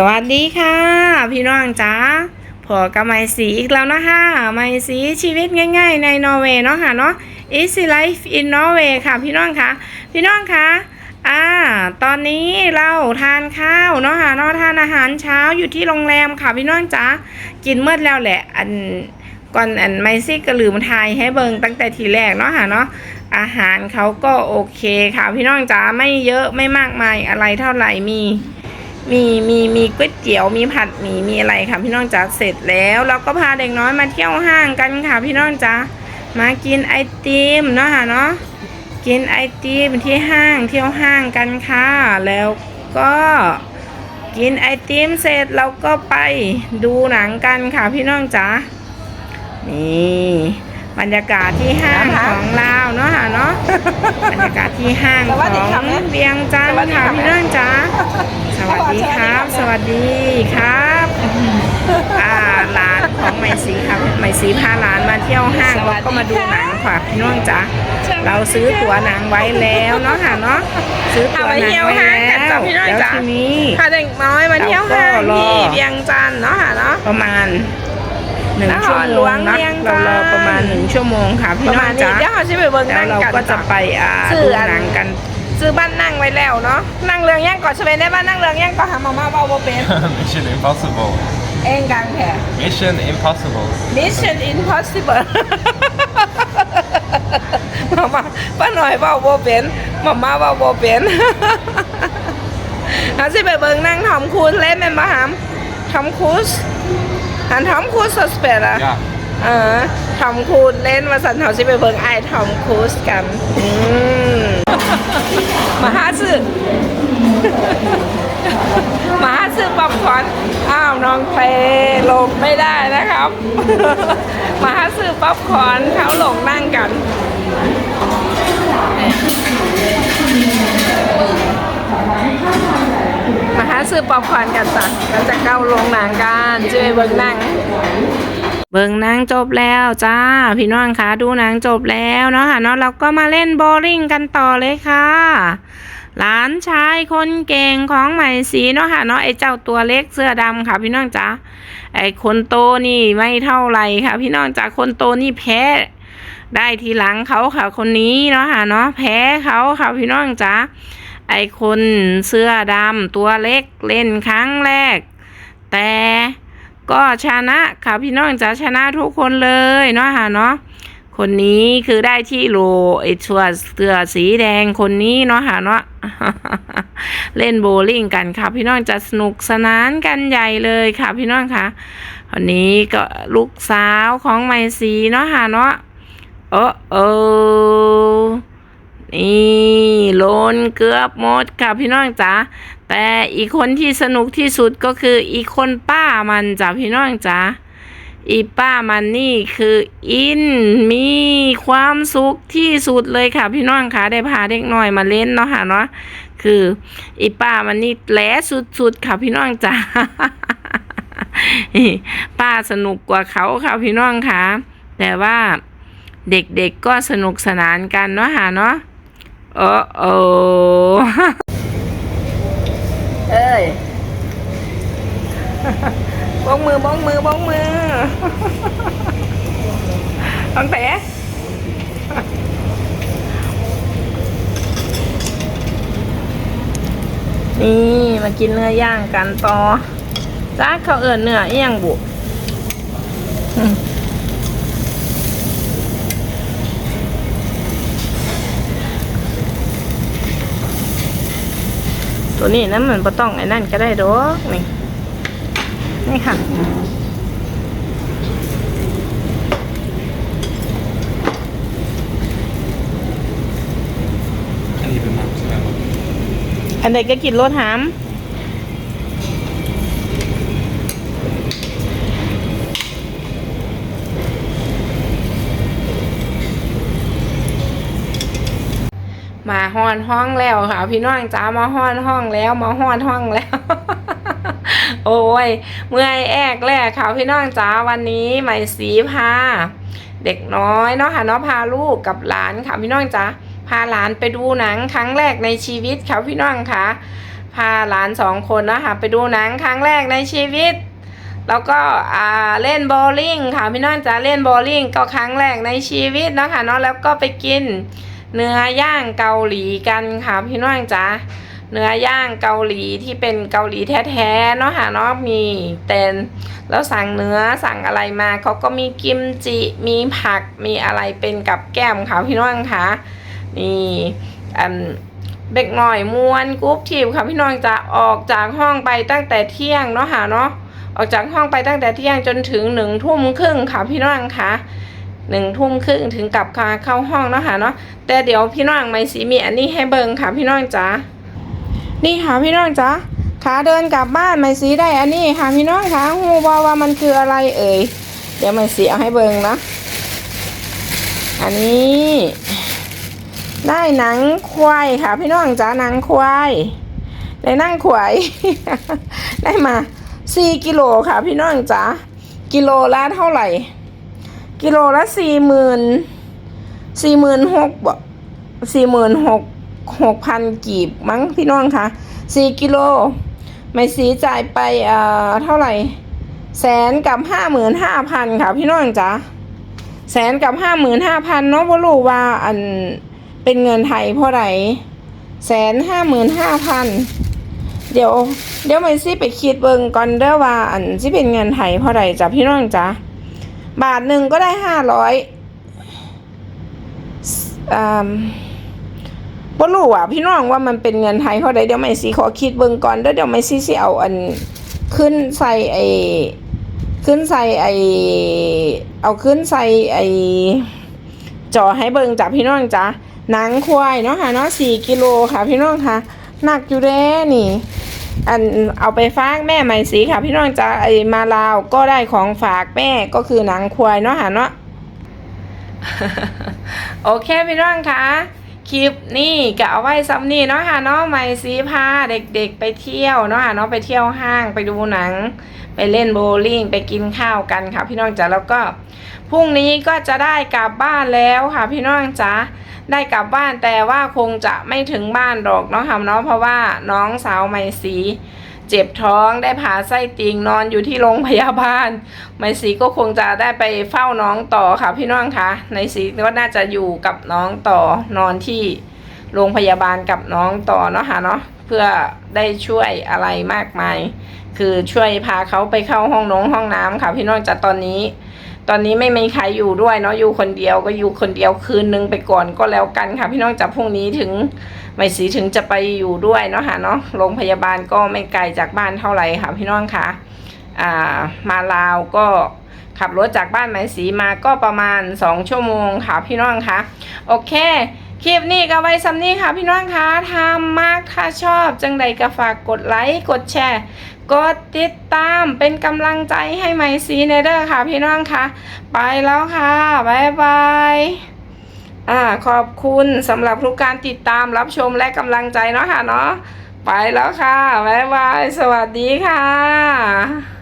สวัสดีค่ะ พี่น้องจ๋าพอกับไมสีอีกแล้วนะคะไมสีชีวิตง่าย ๆ ในนอร์เวย์เนาะค่ะเนาะ Easy Life in Norway ค่ะ พี่น้องคะพี่น้องคะอ่าตอนนี้เราทานข้าวเนาะค่ะเนาะทานอาหารเช้าอยู่ที่โรงแรมค่ะ พี่น้องจ๋ากินเมื่อแล้วแหละ อันก่อนอันไมซี่ก็ลืมทายให้เบิงตั้งแต่ทีแรกเนาะค่ะเนาะอาหารเขาก็โอเคค่ะ พี่น้องจ๋าไม่เยอะไม่มากมายอะไรเท่าไหร่มี มีมีมีก๋วยเตี๋ยวมีผัดหมี่มีอะไรค่ะพี่น้องจ๋าเสร็จแล้ว เราก็พาเด็กน้อยมาเที่ยวห้างกันค่ะพี่น้องจ๋ามากินไอติมเนาะค่ะเนาะกินไอติมที่ห้างเที่ยวห้างกันค่ะ แล้วก็กินไอติมเสร็จเราก็ไปดูหนังกันค่ะพี่น้องจ๋านี่ บรรยากาศที่ห้างนะคะของเราเนาะค่ะเนาะบรรยากาศที่ห้างสขวัสดีองค่ะแม่เวียงจันทสวัสร์ดีค่ะค่ะพี่น้องจ๋าสวัสดีครับ สวัสดีครับอ่าร้านของไหมสีครับไหมสีพาร้านมาเที่ยวห้างสวัเราสดีก็มาดูหนังค่ะค่ะพี่น้องจ๋าสวัสดีเราซื้อตั๋วหนังไว้แล้วเนาะค่ะเนาะซื้อตั๋วหนังไว้เอาไปเที่ยวห้างกัแล้นจ้ะวพี่น้องแล้วจ๋าทีนี้พาเด็กน้อยมาเที่ยวห้างเราก็รอที่เวียงจันทร์เนาะค่ะเนาะประมาณ หนึ่งนคชั่วรโมหลวงงนะเวียงจัเรานทร์รอประมาณหนึ่งชั่วโมงค่ะพี่ประน้อมาณงนี้จ๋าเดี๋ยวเขาจะไปเบิ่งแล้วนั่งเรากันก็จะไปอ่าซื้อดูอันหนังกันซื้อบ้านนั่งไว้แล้วเนาะนั่งเรืองย่างก่อนใช่ไหมได้บ้านนั่งเรืองย่างก่อนหามาม่าเบาบ่เป็น Mission Impossible. เองกลางแผล Mission Impossible. Mission Impossible มาม่าป้าหน่อยเบาบ่เป็นมาม่าเบาบ่เป็นเขาสิไปเบิ่งนั่งทอมครูซเล่นแม่นบ่หามทอมครูซ อันทอมครูซสเปดอะ Ja. เออทอมครูซเล่นมาสันเขาสิไปเบิ่งไอ้ทอมครูซกัน อืมมาหาซื้อมาหาซื้อป๊อปคอร์นอ้าวน้องเพลลงไม่ได้นะครับ มาหาซื้อป๊อปคอร์นเขาหลงนั่งกันมาหา ซื้อป๊อปคอร์นกันจ้ะเราจะเข้าโรงหนังกันจะไปเบิ่งหนังเบิ่งนังจบแล้วจ้า พี่น้องคะดูหนังจบแล้วเนาะค่ะเนาะเราก็มาเล่นโบลิ่งกันต่อเลยค่ะ หลานชายคนเก่งของใหม่สีเนาะค่ะเนาะไอ้เจ้าตัวเล็กเสื้อดำค่ะ พี่น้องจ๋าไอ้คนโตนี่ไม่เท่าไรค่ะ พี่น้องจ๋าคนโตนี่แพ้ ได้ทีหลังเขาค่ะคนนี้เนาะค่ะเนาะแพ้เขาค่ะพี่น้องจ๋า ไอ้คนเสื้อดำตัวเล็กเล่นครั้งแรก แต่ก็ชนะค่ะพี่น้องจ๋าชนะทุกคนเลยเนาะค่ะเนาะคนนี้คือได้ที่โลไอ้ชัวเสื้อสีแดงคนนี้เนาะค่ะเนาะเล่นโบว์ลิ่งกันค่ะพี่น้องจะสนุกสนานกันใหญ่เลยค่ะพี่น้องค่ะวันนี้ก็ลูกสาวของไมซีเนาะค่ะเนาะโอ้โอ้ นี่โลนเกือบหมดค่ะพี่น้องจ๋าแต่อีกคนที่สนุกที่สุดก็คืออีกคนป้ามันจ้ะพี่น้องจ๋าอีป้ามันนี่คืออินมีความสุขที่สุดเลยค่ะ พี่น้องคะได้พาเด็กน้อยมาเล่นเนาะค่ะเนาะคืออีป้ามันนี่แหลสุดๆค่ะพี่น้องจ๋าป้าสนุกกว่าเขาค่ะพี่น้องคะแต่ว่าเด็กๆก็สนุกสนานกันเนาะหาเนาะ โอ้โอเอ้ยบ้องมือบ้องมือบ้องมือตั้งแต่นี่มากินเนื้อย่างกันต่อจ้าเขาเอิญเนื้อเอียงบุ ตัวนี้นะมันบ่ต้องไอ้นั่นก็ได้ดอกนี่นี่ค่ะอันนี้เป็นมักใช่ไหมครับอันใดก็กินรสหาม มาห้อนห้องแล้วค่ะ พี่น้องจ้ามาห้อนห้องแล้วมาห้อนห้องแล้ว โอ้ยเมื่อยแอกแรกค่ะพี่น้องจ้าวันนี้ใหม่สีพาเด็กน้อยเนาะค่ะเนาะพาลูกกับหลานค่ะพี่น้องจ้าพาหลานไปดูหนังครั้งแรกในชีวิตค่ะพี่น้องค่ะพาหลานสองคนนะคะไปดูหนังครั้งแรกในชีวิต แล้วก็เล่นโบว์ลิ่งค่ะพี่น้องจะเล่นโบว์ลิ่งก็ครั้งแรกในชีวิตนะคะเนาะแล้วก็ไปกิน เนื้อย่างเกาหลีกันค่ะพี่น้องจ๋าเนื้อย่างเกาหลีที่เป็นเกาหลีแท้ๆเนาะค่ะเนาะมีเต็นแล้วสั่งเนื้อสั่งอะไรมาเขาก็มีกิมจิมีผักมีอะไรเป็นกับแก้มค่ะพี่น้องค่ะนี่อันเด็กหน่อยมวนกรุ๊ปทีมค่ะพี่น้องจะออกจากห้องไปตั้งแต่เที่ยงเนาะค่ะเนาะออกจากห้องไปตั้งแต่เที่ยงจนถึงหนึ่งทุ่มครึ่งค่ะพี่น้องค่ะ หนึ่งทุ่มครึ่งถึงกลับค่ะเข้าห้องเนาะค่ะเนาะแต่เดี๋ยวพี่น้องไม่สีมีอันนี้ให้เบิงค่ะพี่น้องจ๋านี่ค่ะพี่น้องจ๋าขาเดินกลับบ้านไม่สีได้อันนี้ค่ะพี่น้องค่ะฮูว่าว่ามันคืออะไรเอ่ยเดี๋ยวไม่สีเอาให้เบิงนะอันนี้ได้หนังควายค่ะ พี่น้องจ๋าหนังควายได้นั่งควายได้มาสี่กิโลค่ะ พี่น้องจ๋ากิโลละเท่าไหร่ กิโลละสี่หมื่นสี่หมื่นหกบ่สี่หมื่นหกหกพันกีบมั้งพี่น้องคะสี่กิโลไม่สีจ่ายไปเอ่อเท่าไหร่ แสนกับห้าหมื่นห้าพันค่ะพี่น้องจ๋าแสนกับห้าหมื่นห้าพันเนาะบ่รู้ว่าอันเป็นเงินไทยเท่าะไหร่แสนห้าหมื่นห้าพันเดี๋ยว เดี๋ยวไมันสิไปคิดเบิงก่อนเด้อว่าอันสิเป็นเงินไทยเท่าะไหร่จ้ะพี่น้องจ้ะ บาทหนึ่งก็ได้ห้าร้อยอ่าบ่รู้อะ พี่น้องว่ามันเป็นเงินไทยเท่าไหร่เดี๋ยวไม่สิขอคิดเบิ่งก่อนเด้อเดี๋ยวไม่สิสิเอาอันขึ้นใส่ไอขึ้นใส่ไอเอาขึ้นใส่ไอจอให้เบิ่งจ้ะพี่น้องจ้ะหนังควายเนาะค่ะเนาะสี่กิโลค่ะ พี่น้องค่ะหนักอยู่แด้นี่ อันเอาไปฝากแม่ใหม่สีค่ะพี่น้องจ้ะไอมาลาวก็ได้ของฝากแม่ก็คือหนังควายเนาะหาเนาะโอเคพี่น้องค่ะ คลิปนี่ก็เอาไว้ซ้ำนี่เนาะค่ะเนาะไม่ซีพาเด็กๆไปเที่ยวเนาะค่ะเนาะไปเที่ยวห้างไปดูหนัง ไปเล่นโบว์ลิ่งไปกินข้าวกันค่ะ พี่น้องจ๋าแล้วก็พรุ่งนี้ก็จะได้กลับบ้านแล้วค่ะ พี่น้องจ๋าได้กลับบ้านแต่ว่าคงจะไม่ถึงบ้านหรอกเนาะค่ะเนาะเพราะว่าน้องสาวไมซี เจ็บท้องได้ผ่าไส้ติ่งนอนอยู่ที่โรงพยาบาลไมสีก็คงจะได้ไปเฝ้าน้องต่อค่ะพี่น้องคะในสีก็น่าจะอยู่กับน้องต่อนอนที่โรงพยาบาลกับน้องต่อเนาะค่ะเนาะเพื่อได้ช่วยอะไรมากมาย คือช่วยพาเขาไปเข้าห้องน้องห้องน้ำค่ะพี่น้องจะตอนนี้ ตอนนี้ไม่มีใครอยู่ด้วยเนาะอยู่คนเดียวก็อยู่คนเดียวคืนนึงไปก่อนก็แล้วกันค่ะ พี่น้องจากพรุ่งนี้ถึงไม่สีถึงจะไปอยู่ด้วยเนาะค่ะเนาะโรงพยาบาลก็ไม่ไกลจากบ้านเท่าไหร่ค่ะ พี่น้องค่ะอ่ามาลาวก็ขับรถจากบ้านไหมสีมาก็ประมาณ 2 ชั่วโมงค่ะพี่น้องค่ะโอเค คลิปนี้ก็ไว้ซ้ำนี้ค่ะพี่น้องคะทำมากถ้าชอบจังใดก็ฝากกดไลค์กดแชร์ กดติดตามเป็นกำลังใจให้ไมซีเนเดอร์ค่ะพี่น้องคะไปแล้วค่ะบายบายอ่าขอบคุณสำหรับทุกการติดตามรับชมและกำลังใจเนาะค่ะเนาะไปแล้วค่ะบายบาย สวัสดีค่ะ